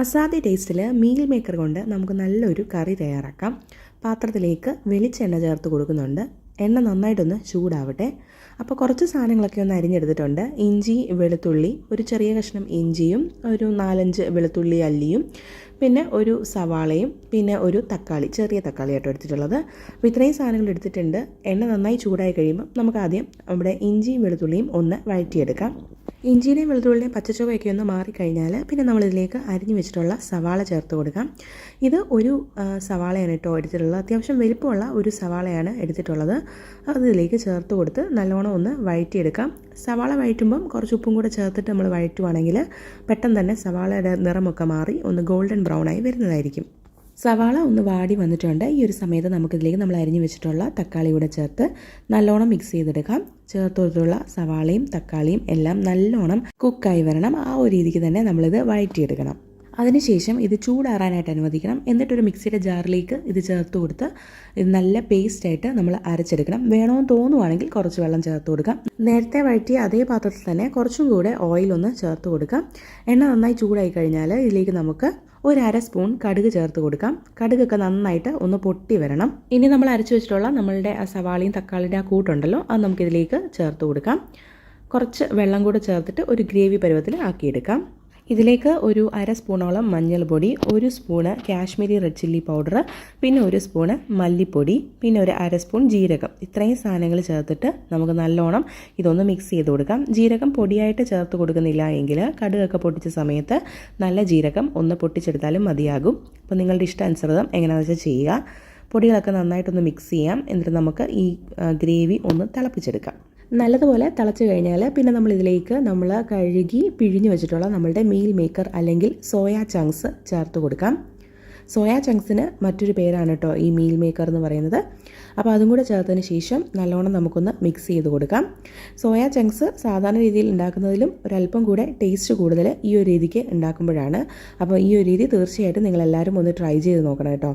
അസാധ്യ ടേസ്റ്റിൽ meal maker കൊണ്ട് നമുക്ക് നല്ലൊരു കറി തയ്യാറാക്കാം. പാത്രത്തിലേക്ക് വെളിച്ചെണ്ണ ചേർത്ത് കൊടുക്കുന്നുണ്ട്. എണ്ണ നന്നായിട്ടൊന്ന് ചൂടാവട്ടെ. അപ്പോൾ കുറച്ച് സാധനങ്ങളൊക്കെ ഒന്ന് അരിഞ്ഞെടുത്തിട്ടുണ്ട്. ഇഞ്ചി വെളുത്തുള്ളി ഒരു ചെറിയ കഷ്ണം ഇഞ്ചിയും ഒരു നാലഞ്ച് വെളുത്തുള്ളി അല്ലിയും പിന്നെ ഒരു സവാളയും പിന്നെ ഒരു തക്കാളി ചെറിയ തക്കാളി ആയിട്ട് എടുത്തിട്ടുള്ളത്. അപ്പോൾ ഇത്രയും സാധനങ്ങൾ എടുത്തിട്ടുണ്ട്. എണ്ണ നന്നായി ചൂടായി കഴിയുമ്പോൾ നമുക്ക് ആദ്യം നമ്മുടെ ഇഞ്ചിയും വെളുത്തുള്ളിയും ഒന്ന് വഴറ്റിയെടുക്കാം. ഇഞ്ചിയുടെയും വെളുത്തുള്ളിയും പച്ചച്ചുവയൊക്കെ ഒന്ന് മാറിക്കഴിഞ്ഞാൽ പിന്നെ നമ്മളിതിലേക്ക് അരിഞ്ഞു വെച്ചിട്ടുള്ള സവാള ചേർത്ത് കൊടുക്കാം. ഇത് ഒരു സവാളയാണ് കേട്ടോ എടുത്തിട്ടുള്ളത്. അത്യാവശ്യം വലിപ്പമുള്ള ഒരു സവാളയാണ് എടുത്തിട്ടുള്ളത്. അത് ഇതിലേക്ക് ചേർത്ത് കൊടുത്ത് നല്ലോണം ഒന്ന് വഴറ്റിയെടുക്കാം. സവാള വഴറ്റുമ്പം കുറച്ച് ഉപ്പും കൂടെ ചേർത്തിട്ട് നമ്മൾ വഴറ്റുവാണെങ്കിൽ പെട്ടെന്ന് തന്നെ സവാളയുടെ നിറമൊക്കെ മാറി ഒന്ന് ഗോൾഡൻ ബ്രൗൺ ആയി വരുന്നതായിരിക്കും. സവാള ഒന്ന് വാടി വന്നിട്ടുണ്ട്. ഈ ഒരു സമയത്ത് നമുക്കിതിലേക്ക് നമ്മൾ അരിഞ്ഞു വെച്ചിട്ടുള്ള തക്കാളി കൂടെ ചേർത്ത് നല്ലോണം മിക്സ് ചെയ്തെടുക്കാം. ചേർത്ത് കൊടുത്തുള്ള സവാളയും തക്കാളിയും എല്ലാം നല്ലോണം കുക്കായി വരണം. ആ ഒരു രീതിക്ക് തന്നെ നമ്മളിത് വഴറ്റിയെടുക്കണം. അതിനുശേഷം ഇത് ചൂടാറാനായിട്ട് അനുവദിക്കണം. എന്നിട്ടൊരു മിക്സിയുടെ ജാറിലേക്ക് ഇത് ചേർത്ത് കൊടുത്ത് ഇത് നല്ല പേസ്റ്റായിട്ട് നമ്മൾ അരച്ചെടുക്കണം. വേണമെന്ന് തോന്നുവാണെങ്കിൽ കുറച്ച് വെള്ളം ചേർത്ത് കൊടുക്കാം. നേരത്തെ വഴറ്റിയ അതേ പാത്രത്തിൽ തന്നെ കുറച്ചും കൂടെ ഓയിലൊന്ന് ചേർത്ത് കൊടുക്കാം. എണ്ണ നന്നായി ചൂടായി കഴിഞ്ഞാൽ ഇതിലേക്ക് നമുക്ക് ഒരു അര സ്പൂൺ കടുക് ചേർത്ത് കൊടുക്കാം. കടുകൊക്കെ നന്നായിട്ട് ഒന്ന് പൊട്ടി വരണം. ഇനി നമ്മൾ അരച്ചു വെച്ചിട്ടുള്ള നമ്മളുടെ ആ സവാളയും തക്കാളിയുടെ ആ കൂട്ടുണ്ടല്ലോ അത് നമുക്കിതിലേക്ക് ചേർത്ത് കൊടുക്കാം. കുറച്ച് വെള്ളം കൂടെ ചേർത്തിട്ട് ഒരു ഗ്രേവി പരുവത്തിൽ ആക്കിയെടുക്കാം. ഇതിലേക്ക് ഒരു അര സ്പൂണോളം മഞ്ഞൾപ്പൊടി ഒരു spoon Kashmiri red chilli powder പിന്നെ ഒരു സ്പൂണ് മല്ലിപ്പൊടി പിന്നെ ഒരു അര സ്പൂൺ ജീരകം. ഇത്രയും സാധനങ്ങൾ ചേർത്തിട്ട് നമുക്ക് നല്ലോണം ഇതൊന്ന് മിക്സ് ചെയ്ത് കൊടുക്കാം. ജീരകം പൊടിയായിട്ട് ചേർത്ത് കൊടുക്കുന്നില്ല എങ്കിൽ കടുകൊക്കെ പൊട്ടിച്ച സമയത്ത് നല്ല ജീരകം ഒന്ന് പൊട്ടിച്ചെടുത്താലും മതിയാകും. അപ്പോൾ നിങ്ങളുടെ ഇഷ്ടാനുസൃതം എങ്ങനെയാണെന്ന് വെച്ചാൽ ചെയ്യുക. പൊടികളൊക്കെ നന്നായിട്ടൊന്ന് മിക്സ് ചെയ്യാം. എന്നിട്ട് നമുക്ക് ഈ ഗ്രേവി ഒന്ന് തിളപ്പിച്ചെടുക്കാം. നല്ലതുപോലെ തിളച്ച് കഴിഞ്ഞാൽ പിന്നെ നമ്മൾ ഇതിലേക്ക് നമ്മൾ കഴുകി പിഴിഞ്ഞ് വെച്ചിട്ടുള്ള നമ്മളുടെ മീൽ മേക്കർ അല്ലെങ്കിൽ സോയാ ചങ്ക്സ് ചേർത്ത് കൊടുക്കാം. സോയാ ചങ്ക്സിന് മറ്റൊരു പേരാണ് കേട്ടോ ഈ മീൽ മേക്കർ എന്ന് പറയുന്നത്. അപ്പോൾ അതും കൂടെ ചേർത്തതിന് ശേഷം നല്ലോണം നമുക്കൊന്ന് മിക്സ് ചെയ്ത് കൊടുക്കാം. സോയാ ചങ്ക്സ് സാധാരണ രീതിയിൽ ഉണ്ടാക്കുന്നതിലും ഒരല്പം കൂടെ ടേസ്റ്റ് കൂടുതൽ ഈ ഒരു രീതിക്ക് ഉണ്ടാക്കുമ്പോഴാണ്. അപ്പോൾ ഈ ഒരു രീതി തീർച്ചയായിട്ടും നിങ്ങളെല്ലാവരും ഒന്ന് ട്രൈ ചെയ്ത് നോക്കണം കേട്ടോ.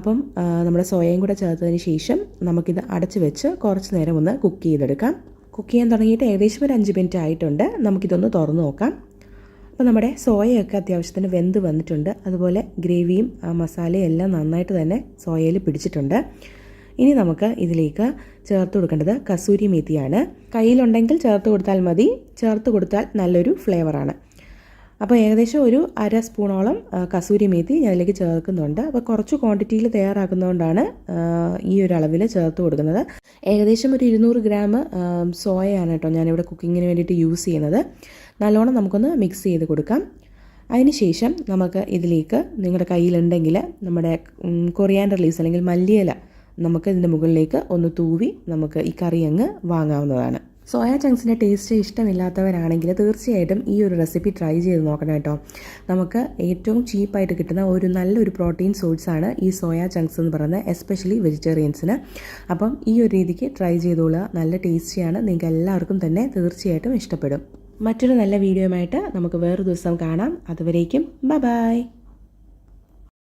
അപ്പം നമ്മുടെ സോയയും കൂടെ ചേർത്തതിന് ശേഷം നമുക്കിത് അടച്ച് വെച്ച് കുറച്ച് നേരം ഒന്ന് കുക്ക് ചെയ്തെടുക്കാം. കുക്ക് ചെയ്യാൻ തുടങ്ങിയിട്ട് ഏകദേശം ഒരു അഞ്ച് മിനിറ്റ് ആയിട്ടുണ്ട്. നമുക്കിതൊന്ന് തുറന്ന് നോക്കാം. അപ്പോൾ നമ്മുടെ സോയയൊക്കെ അത്യാവശ്യത്തിന് വെന്ത് വന്നിട്ടുണ്ട്. അതുപോലെ ഗ്രേവിയും മസാലയും എല്ലാം നന്നായിട്ട് തന്നെ സോയയിൽ പിടിച്ചിട്ടുണ്ട്. ഇനി നമുക്ക് ഇതിലേക്ക് ചേർത്ത് കൊടുക്കേണ്ടത് കസൂരി മേത്തിയാണ്. കയ്യിലുണ്ടെങ്കിൽ ചേർത്ത് കൊടുത്താൽ മതി. ചേർത്ത് കൊടുത്താൽ നല്ലൊരു ഫ്ലേവറാണ്. അപ്പോൾ ഏകദേശം ഒരു അര സ്പൂണോളം കസൂരി മേത്തി ഞാൻ ഇതിലേക്ക് ചേർക്കുന്നുണ്ട്. അപ്പോൾ കുറച്ച് ക്വാണ്ടിറ്റിയിൽ തയ്യാറാക്കുന്നതുകൊണ്ടാണ് ഈ ഒരു അളവിൽ ചേർത്ത് കൊടുക്കുന്നത്. ഏകദേശം ഒരു ഇരുന്നൂറ് ഗ്രാം സോയയാണ് കേട്ടോ ഞാനിവിടെ കുക്കിങ്ങിന് വേണ്ടിയിട്ട് യൂസ് ചെയ്യുന്നത്. നല്ലോണം നമുക്കൊന്ന് മിക്സ് ചെയ്ത് കൊടുക്കാം. അതിനുശേഷം നമുക്ക് ഇതിലേക്ക് നിങ്ങളുടെ കയ്യിലുണ്ടെങ്കിൽ നമ്മുടെ കൊറിയാൻഡർ ലീവ്സ് അല്ലെങ്കിൽ മല്ലിയില നമുക്ക് ഇതിന്റെ മുകളിലേക്ക് ഒന്ന് തൂവി നമുക്ക് ഈ കറി അങ്ങ് വാങ്ങാവുന്നതാണ്. സോയ ചങ്ക്സിന്റെ ടേസ്റ്റ് ഇഷ്ടമില്ലാത്തവരാണെങ്കിൽ തീർച്ചയായിട്ടും ഈ ഒരു റെസിപ്പി ട്രൈ ചെയ്ത് നോക്കണം കേട്ടോ. നമുക്ക് ഏറ്റവും ചീപ്പായിട്ട് കിട്ടുന്ന ഒരു നല്ലൊരു പ്രോട്ടീൻ സോഴ്സാണ് ഈ സോയ ചങ്ക്സ് എന്ന് പറയുന്നത് എസ്പെഷ്യലി വെജിറ്റേറിയൻസിന് അപ്പം ഈ ഒരു രീതിക്ക് ട്രൈ ചെയ്തോളുക. നല്ല ടേസ്റ്റിയാണ് നിങ്ങൾക്ക് എല്ലാവർക്കും തന്നെ തീർച്ചയായിട്ടും ഇഷ്ടപ്പെടും. മറ്റൊരു നല്ല വീഡിയോയുമായിട്ട് നമുക്ക് വേറൊരു ദിവസം കാണാം. അതുവരേക്കും ബ ബായ്